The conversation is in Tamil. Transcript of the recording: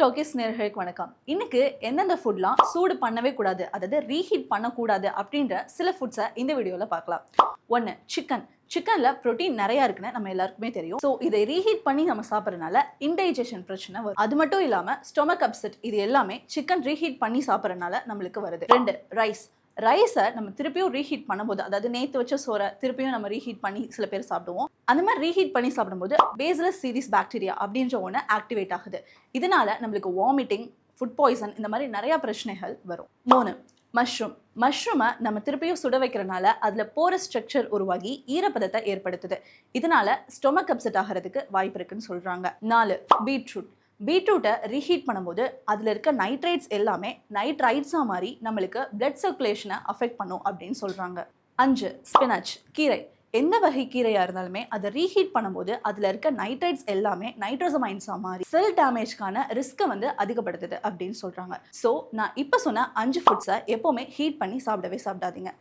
டாக்கிஸ் நேர்களுக்கு வணக்கம். இன்னைக்கு எந்தெந்த ஃபுட்லாம் சூடு பண்ணவே கூடாது அதாவது ரீஹீட் பண்ணக்கூடாது அப்படின்ற சில ஃபுட்ஸை இந்த வீடியோவில் பார்க்கலாம். ஒன்று சிக்கன் சிக்கனில் ப்ரோட்டீன் நிறையா இருக்குன்னு நம்ம எல்லாருக்குமே தெரியும். ஸோ இதை ரீஹீட் பண்ணி நம்ம சாப்பிட்றதுனால இன்டைஜஷன் பிரச்சனை வரும். அது மட்டும் இல்லாமல் ஸ்டொமக் அப்செட் இது எல்லாமே சிக்கன் ரீஹீட் பண்ணி சாப்பிட்றதுனால நம்மளுக்கு வருது. ரெண்டு ரைஸ் ரைஸை நம்ம திருப்பியும் ரீஹீட் பண்ணும்போது அதாவது நேற்று வச்ச சோறை திருப்பியும் நம்ம ரீஹீட் பண்ணி சில பேர் சாப்பிடுவோம். அந்த மாதிரி ரீஹீட் பண்ணி சாப்பிடும்போது பேஸ்லஸ் சீரிஸ் பாக்டீரியா அப்படின்ற ஒன்று ஆக்டிவேட் ஆகுது. இதனால நம்மளுக்கு வாமிட்டிங் ஃபுட் பாய்சன் இந்த மாதிரி நிறைய பிரச்சனைகள் வரும். மூணு மஷ்ரூம் மஷ்ரூமை நம்ம திருப்பியும் சுட வைக்கிறனால அதில் போர ஸ்ட்ரக்சர் உருவாகி ஈரப்பதத்தை ஏற்படுத்துது. இதனால ஸ்டொமக் அப்செட் ஆகிறதுக்கு வாய்ப்பு இருக்குன்னு சொல்கிறாங்க நாலு பீட்ரூட் பீட்ரூட்டை ரீஹீட் பண்ணும்போது அதில் இருக்க நைட்ரைட்ஸ் எல்லாமே நைட்ரைட்ஸாக மாறி நம்மளுக்கு பிளட் சர்க்குலேஷனை அஃபெக்ட் பண்ணும் அப்படின்னு சொல்கிறாங்க அஞ்சு ஸ்பினாச் கீரை. எந்த வகை கீரையாக இருந்தாலுமே அதை ரீஹீட் பண்ணும்போது அதில் இருக்க நைட்ரைட்ஸ் எல்லாமே நைட்ரோசமைன்ஸாக மாதிரி செல் டேமேஜ்க்கான ரிஸ்க்கை வந்து அதிகப்படுத்துது அப்படின்னு சொல்கிறாங்க ஸோ நான் இப்போ சொன்ன அஞ்சு ஃபுட்ஸை எப்போவுமே ஹீட் பண்ணி சாப்பிடவே சாப்பிடாதீங்க.